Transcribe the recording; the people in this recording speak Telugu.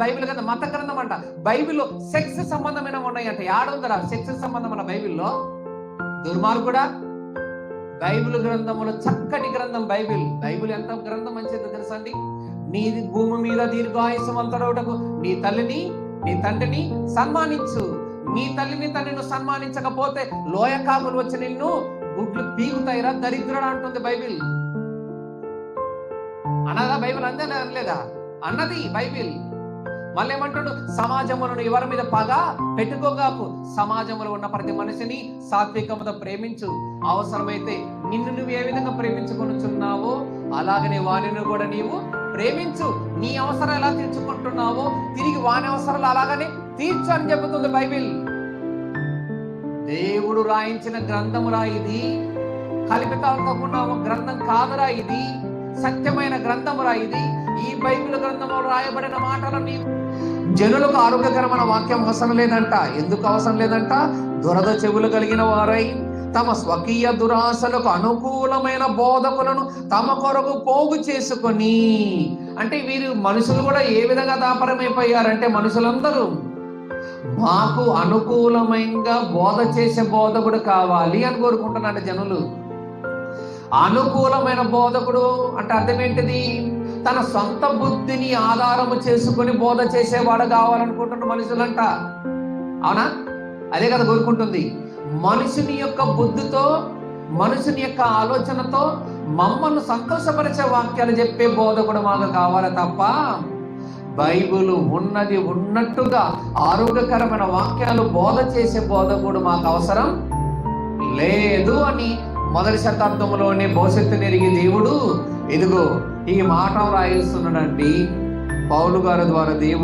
బైబిల్ కదా మత గ్రంథం అంట. బైబిల్లో సెక్స్ సంబంధమైన ఉన్నాయంట. ఏడుందరా సెక్స్ సంబంధమైన బైబిల్లో దుర్మార్గుడా బైబిల్ గ్రంథములో చక్కటి గ్రంథం బైబిల్. బైబిల్ ఎంత గ్రంథం మంచిదో తెలుసా అండి? నీ భూమి మీద దీర్ఘాయుసమంతడవుటకు నీ తల్లిని నీ తండ్రిని సన్మానించు. నీ తల్లిని తండ్రిని సన్మానించకపోతే లోయ కాకులు వచ్చి నిన్ను గుడ్లు పీగుతాయిరా దరిద్రుడు అంటుంది బైబిల్. అన్నదా బైబిల్? అందే అనలేదా? అన్నది బైబిల్. మళ్ళీ ఏమంటాడు సమాజములను ఎవరి మీద పగ పెట్టుకోగాకు సమాజంలో ఉన్న ప్రతి మనిషిని సాత్వికముతో ప్రేమించు. అవసరమైతే నిన్ను నువ్వు ఏ విధంగా ప్రేమించుకొనుచున్నావో అలాగనే వారిని కూడా నీవు ప్రేమించు. నీ అవసరం ఎలా తీర్చుకుంటున్నావో తిరిగి వాని అవసరాలు అలాగనే తీర్చు అని చెబుతుంది బైబిల్. దేవుడు రాయించిన గ్రంథమురా ఇది. కల్పితాలతో ఉన్న గ్రంథం కాదురా ఇది. సత్యమైన గ్రంథమురా ఇది. ఈ బైబిల్ గ్రంథంలో రాయబడిన మాటలు నీవు జనులకు ఆరోగ్యకరమైన వాక్యం అవసరం లేదంట. ఎందుకు అవసరం లేదంట? దురద చెవులు కలిగిన వారై తమ స్వకీయ దురాశలకు అనుకూలమైన బోధకులను తమ కొరకు పోగు చేసుకొని అంటే వీరు మనుషులు కూడా ఏ విధంగా దాపరమైపోయారంటే మనుషులందరూ మాకు అనుకూలమైనగా బోధ చేసే బోధకుడు కావాలి అని కోరుకుంటున్నాడు జనులు. అనుకూలమైన బోధకుడు అంటే అర్థం ఏంటిది? తన సొంత బుద్ధిని ఆధారము చేసుకొని బోధ చేసేవాడు కావాలనుకుంటున్న మనుషులంట. అవునా? అదే కదా కోరుకుంటుంది. మనుషుని యొక్క బుద్ధితో మనుషుని యొక్క ఆలోచనతో మమ్మల్ని సంతోషపరిచే వాక్యాలు చెప్పే బోధకుడు మాకు కావాలి తప్ప బైబుల్ ఉన్నది ఉన్నట్టుగా ఆరోగ్యకరమైన వాక్యాలు బోధ చేసే బోధకుడు మాకు అవసరం లేదు అని మొదటి శతాబ్దంలోనే భవిష్యత్తు నెరిగి దేవుడు ఇదిగో ఈ మాట రాయిస్తున్నాడండి. పౌలు గారి ద్వారా దేవుడు